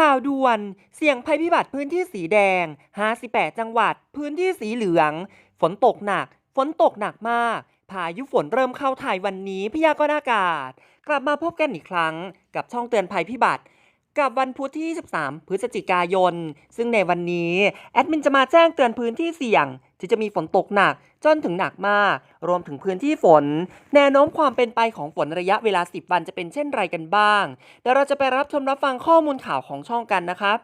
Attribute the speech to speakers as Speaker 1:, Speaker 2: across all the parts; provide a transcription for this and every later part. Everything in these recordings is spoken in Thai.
Speaker 1: ข่าวด่วน เสี่ยงภัยพิบัติพื้นที่สีแดง 58 จังหวัด พื้นที่สีเหลือง ฝนตกหนัก ฝนตกหนักมาก พายุฝนเริ่มเข้าไทยวันนี้พยากรณ์อากาศ กลับมาพบกันอีกครั้ง กับช่องเตือนภัยพิบัติ กับวันพุธที่ 23 พฤศจิกายน ซึ่งในวันนี้ แอดมินจะมาแจ้งเตือนพื้นที่เสี่ยง ที่จะมีฝนตกหนักจนถึงหนักมาก รวมถึงพื้นที่ฝน แนวโน้มความเป็นไปของฝนระยะเวลา 10 วันจะเป็นเช่นไรกันบ้าง เดี๋ยวเราจะไปรับชมรับฟังข้อมูลข่าวของช่องกันนะครับ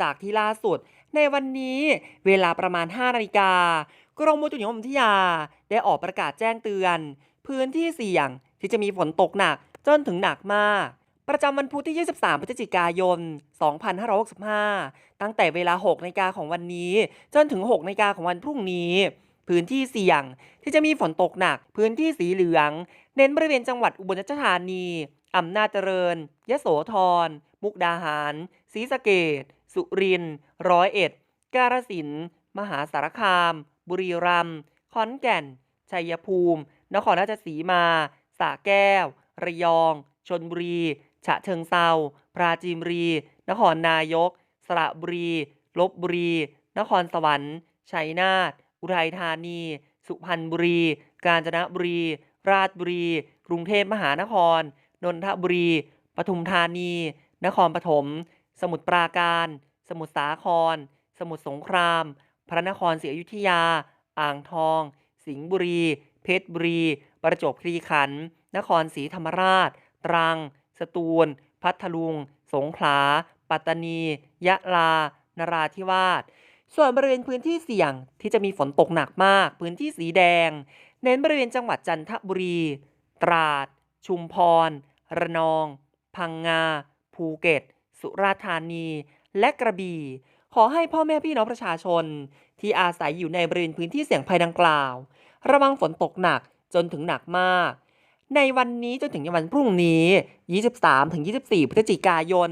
Speaker 1: จากที่ล่าสุด ในวันนี้เวลาประมาณ 5 นาฬิกากรมอุตุนิยมวิทยา ได้ออกประกาศแจ้งเตือน พื้นที่เสี่ยงที่จะมีฝนตกหนักจนถึงหนักมาก ประจำวันพุธที่ 23 พฤศจิกายน 2565 ตั้งแต่เวลา 6นาฬิกาของวันนี้ จนถึง 6นาฬิกาของวันพรุ่งนี้ พื้นที่เสี่ยงที่จะมีฝนตกหนัก พื้นที่สีเหลือง เน้นบริเวณจังหวัดอุบลราชธานี อำนาจเจริญ ยโสธร มุกดาหาร ศรีสะเกษสุรินทร์ร้อยเอ็ด กาฬสินธุ์มหาสารคาม บุรีรัมย์ ขอนแก่น ชัยภูมิ นครราชสีมาสระแก้ว ระยอง ชนบุรี ฉะเชิงเซาปราจีนบุรี นครนายก สระบุรี ลบบุรี นครสวรรค์ ชัยนาท อุทัยธานี สุพรรณบุรี กาญจนบุรี ราชบุรี กรุงเทพมหานคร นนทบุรี ปทุมธานี นครปฐม สมุทรปราการ สมุทรสาคร สมุทรสงคราม พระนครศรีอยุธยา อ่างทอง สิงห์บุรี เพชรบุรี ประจวบคีรีขันธ์ นครศรีธรรมราช ตรัง สตูล พัทลุง สงขลา ปัตตานี ยะลา นราธิวาส ส่วนบริเวณพื้นที่เสี่ยงที่จะมีฝนตกหนักมาก พื้นที่สีแดง เน้นบริเวณจังหวัดจันทบุรี ตราด ชุมพร ระนอง พังงา ภูเก็ต สุราษฎร์ธานี และกระบี่ ขอให้พ่อแม่พี่น้องประชาชน ที่อาศัยอยู่ในบริเวณพื้นที่เสี่ยงภัยดังกล่าว ระวังฝนตกหนักจนถึงหนักมาก ในวันนี้จนถึงวันพรุ่งนี้ 23-24 พฤศจิกายน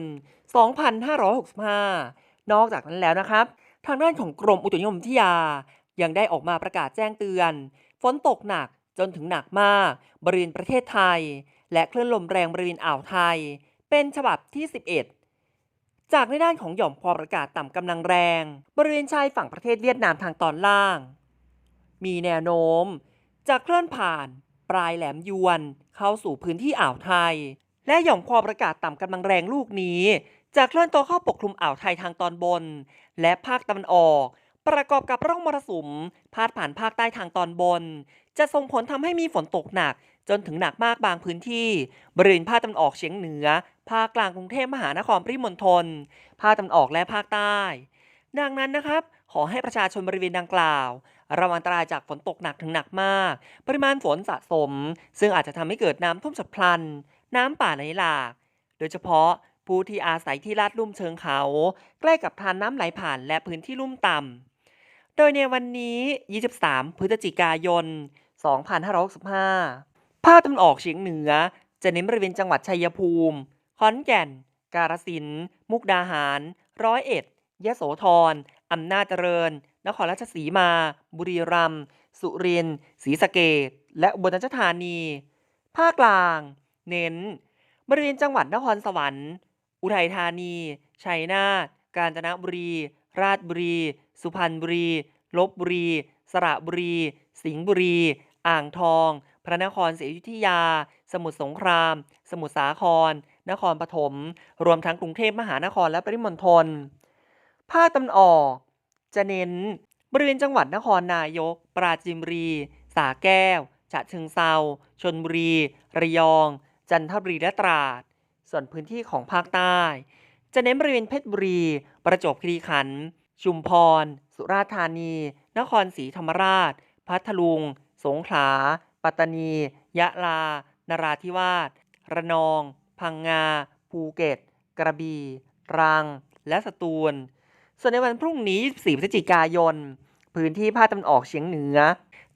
Speaker 1: 2565 นอกจากนั้นแล้วนะครับ ทางด้านของกรมอุตุนิยมวิทยา ยังได้ออกมาประกาศแจ้งเตือน ฝนตกหนักจนถึงหนักมาก บริเวณประเทศไทย และคลื่นลมแรงบริเวณอ่าวไทย เป็นฉบับที่ 11 จากในด้านของหย่อมความกดอากาศต่ำกำลังแรง บริเวณชายฝั่งประเทศเวียดนามทางตอนล่าง มีแนวโน้มจะเคลื่อนผ่าน ปลายแหลมยวน เข้าสู่พื้นที่อ่าวไทย และหย่อมความกดอากาศต่ำกำลังแรงลูกนี้จะเคลื่อนตัวเข้าปกคลุมอ่าวไทยทางตอนบน และภาคตะวันออก ประกอบกับร่องมรสุมพาดผ่านภาคใต้ทางตอนบน จะส่งผลทำให้มีฝนตกหนัก จนถึงหนักมากบางพื้นที่ บริเวณภาคตะวันออกเฉียงเหนือ ภาคกลางกรุงเทพมหานครปริมณฑลภาคตะวันออกและภาคใต้ ดังนั้นนะครับ ขอให้ประชาชนบริเวณดังกล่าว ระวังอันตรายจากฝนตกหนักถึงหนักมาก ปริมาณฝนสะสม ซึ่งอาจจะทำให้เกิดน้ำท่วมฉับพลัน น้ำป่าไหลหลาก โดยเฉพาะผู้ที่อาศัยที่ลาดลุ่มเชิงเขา ใกล้กับทานน้ำไหลผ่านและพื้นที่ลุ่มต่ำโดยในวันนี้ 23 พฤศจิกายน 2565 ภาคตะวันออกเฉียงเหนือ จะเน้นบริเวณจังหวัดชัยภูมิ ขอนแก่น กาฬสินธุ์มุกดาหาร ร้อยเอ็ด ยโสธรอำนาจเจริญ นครราชสีมา บุรีรัมย์ สุรินทร์ ศรีสะเกษและอุบลราชธานี ภาคกลาง เน้น บริเวณจังหวัดนครสวรรค์ อุทัยธานี ชัยนาท กาญจนบุรี ราชบุรี สุพรรณบุรี ลบบุรี สระบุรี สิงห์บุรี อ่างทอง พระนครศรีอยุธยา สมุทรสงคราม สมุทรสาคร นครปฐม รวมทั้งกรุงเทพมหานครและปริมณฑล ภาคตะวันออก จะเน้นบริเวณจังหวัดนครนายก ปราจีนบุรีสระแก้ว ฉะเชิงเซาชนบุรี ระยอง จันทบุรีและตราด ส่วนพื้นที่ของภาคใต้ จะเน้นบริเวณเพชรบุรี ประจวบคีรีขันธ์ ชุมพร สุราษฎร์ธานี นครศรีธรรมราช พัทลุง สงขลา ปัตตานี ยะลา นราธิวาส ระนอง พังงา ภูเก็ต กระบี่ ตรัง และสตูล ส่วนในวันพรุ่งนี้ 24 พฤศจิกายน พื้นที่ภาคตะวันออกเฉียงเหนือ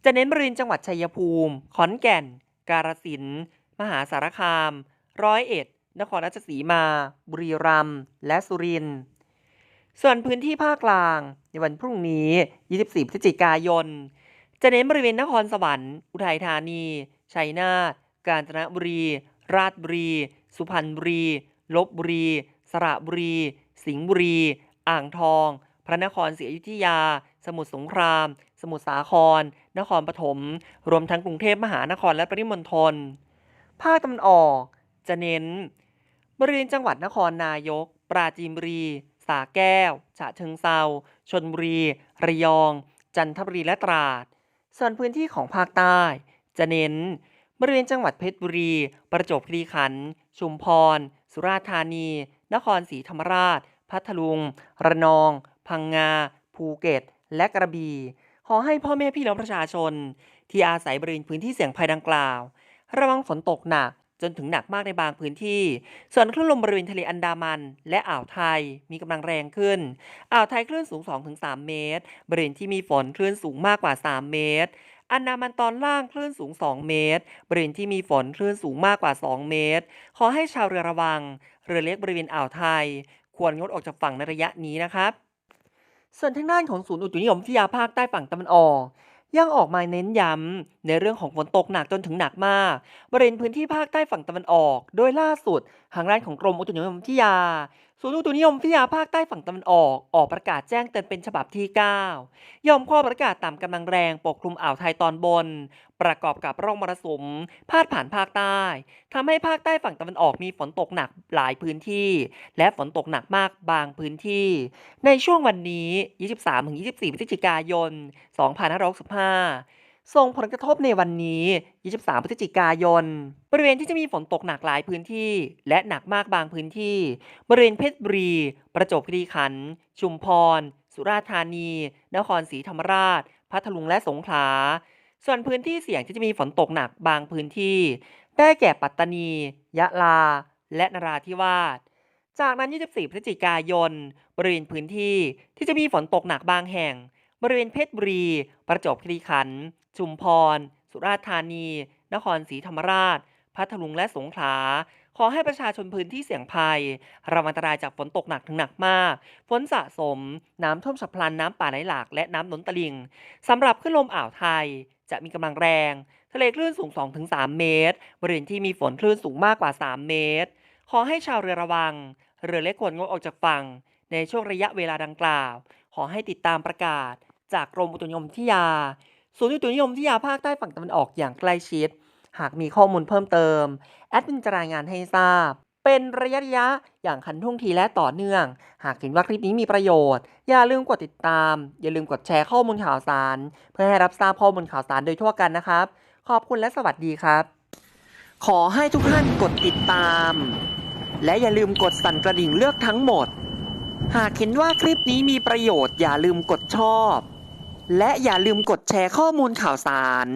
Speaker 1: จะเน้นบริเวณจังหวัดชัยภูมิ ขอนแก่น กาฬสินธุ์มหาสารคาม ร้อยเอ็ด นครราชสีมา บุรีรัมย์ และสุรินทร์ ส่วนพื้นที่ภาคกลาง ในวันพรุ่งนี้ 24 พฤศจิกายน จะเน้นบริเวณนครสวรรค์ อุทัยธานี ชัยนาท กาญจนบุรี ราชบุรี สุพรรณบุรี ลบบุรี สระบุรี สิงห์บุรี อ่างทอง พระนครศรีอยุธยา สมุทรสงคราม สมุทรสาคร นครปฐม รวมทั้งกรุงเทพมหานครและปริมณฑล ภาคตะวันออกจะเน้น บริเวณจังหวัดนครนายก ปราจีนบุรีสระแก้ว ฉะเชิงเซาชนบุรี ระยอง จันทบุรีและตราด ส่วนพื้นที่ของภาคใต้ จะเน้น บริเวณจังหวัดเพชรบุรี ประจวบคีรีขันธ์ ชุมพร สุราษฎร์ธานี นครศรีธรรมราช พัทลุง ระนอง พังงา ภูเก็ต และกระบี่ ขอให้พ่อแม่พี่น้องประชาชน ที่อาศัยบริเวณพื้นที่เสี่ยงภัยดังกล่าว ระวังฝนตกหนักจนถึงหนักมากในบางพื้นที่ ส่วนคลื่นลมบริเวณทะเลอันดามัน และอ่าวไทยมีกำลังแรงขึ้น อ่าวไทยคลื่นสูง 2-3 เมตร บริเวณที่มีฝนคลื่นสูงมากกว่า 3 เมตร อันดามันตอนล่างคลื่นสูง 2 เมตร บริเวณที่มีฝนคลื่นสูงมากกว่า 2 เมตร ขอให้ชาวเรือระวัง เรือเล็กบริเวณอ่าวไทย ควรงดออกจากฝั่งในระยะนี้นะครับ ส่วนทางด้านของศูนย์อุตุนิยมวิทยาภาคใต้ฝั่งตะวันออกยังออกมาเน้นย้ำในเรื่องของฝนตกหนักจนถึงหนักมากบริเวณพื้นที่ภาคใต้ฝั่งตะวันออก โดยล่าสุดทางด้านของกรมอุตุนิยมวิทยา ศูนย์อุตุนิยมวิทยาภาคใต้ฝั่งตะวันออก ออกประกาศแจ้งเตือนเป็นฉบับที่ 9ยอมข้อประกาศตามกำลังแรงปกคลุมอ่าวไทยตอนบน ประกอบกับร่องมรสุม พาดผ่านภาคใต้ทำให้ภาคใต้ฝั่งตะวันออกมีฝนตกหนักหลายพื้นที่ และฝนตกหนักมากบางพื้นที่ ในช่วงวันนี้ 23-24พฤศจิกายน 2565 ส่งผลกระทบในวันนี้ 23 พฤศจิกายน บริเวณที่จะมีฝนตกหนักหลายพื้นที่ และหนักมากบางพื้นที่ บริเวณเพชรบุรี ประจวบคีรีขันธ์ ชุมพร สุราษฎร์ธานี นครศรีธรรมราช พัทลุงและสงขลา ส่วนพื้นที่เสี่ยงที่จะมีฝนตกหนักบางพื้นที่ ได้แก่ปัตตานี ยะลา และนราธิวาส จากนั้น 24 พฤศจิกายน บริเวณพื้นที่ที่จะมีฝนตกหนักบางแห่ง บริเวณเพชรบุรี ประจวบคีรีขันธ์ ชุมพร สุราษฎร์ธานี นครศรีธรรมราช พัทลุงและสงขลาขอให้ประชาชนพื้นที่เสี่ยงภัยระวังอันตรายจากฝนตกหนักถึงหนักมาก ฝนสะสม น้ำท่วมฉับพลัน น้ำป่าไหลหลาก และน้ำล้นตลิ่งสำหรับคลื่นลมอ่าวไทยจะมีกำลังแรง ทะเลคลื่นสูง 2-3 เมตร บริเวณที่มีฝนคลื่นสูงมากกว่า 3 เมตร ขอให้ชาวเรือระวัง เรือเล็กควรงดออกจากฝั่ง ในช่วงระยะเวลาดังกล่าว ขอให้ติดตามประกาศ จากกรมอุตุนิยมวิทยา ศูนย์อุตุนิยมวิทยาภาคใต้ฝั่งตะวันออกอย่างใกล้ชิด หากมีข้อมูลเพิ่มเติม แอดมินจะรายงานให้ทราบ เป็นระยะระยะอย่างขันท่วงทีและต่อเนื่อง หากเห็นว่าคลิปนี้มีประโยชน์ อย่าลืมกดติดตาม อย่าลืมกดแชร์ข้อมูลข่าวสาร เพื่อให้รับทราบข้อมูลข่าวสารโดยทั่วกันนะครับ ขอบคุณและสวัสดีครับ ขอให้ทุกท่านกดติดตาม และอย่าลืมกดสั่นกระดิ่งเลือกทั้งหมด หากเห็นว่าคลิปนี้มีประโยชน์อย่าลืมกดชอบ และอย่าลืมกดแชร์ข้อมูลข่าวสาร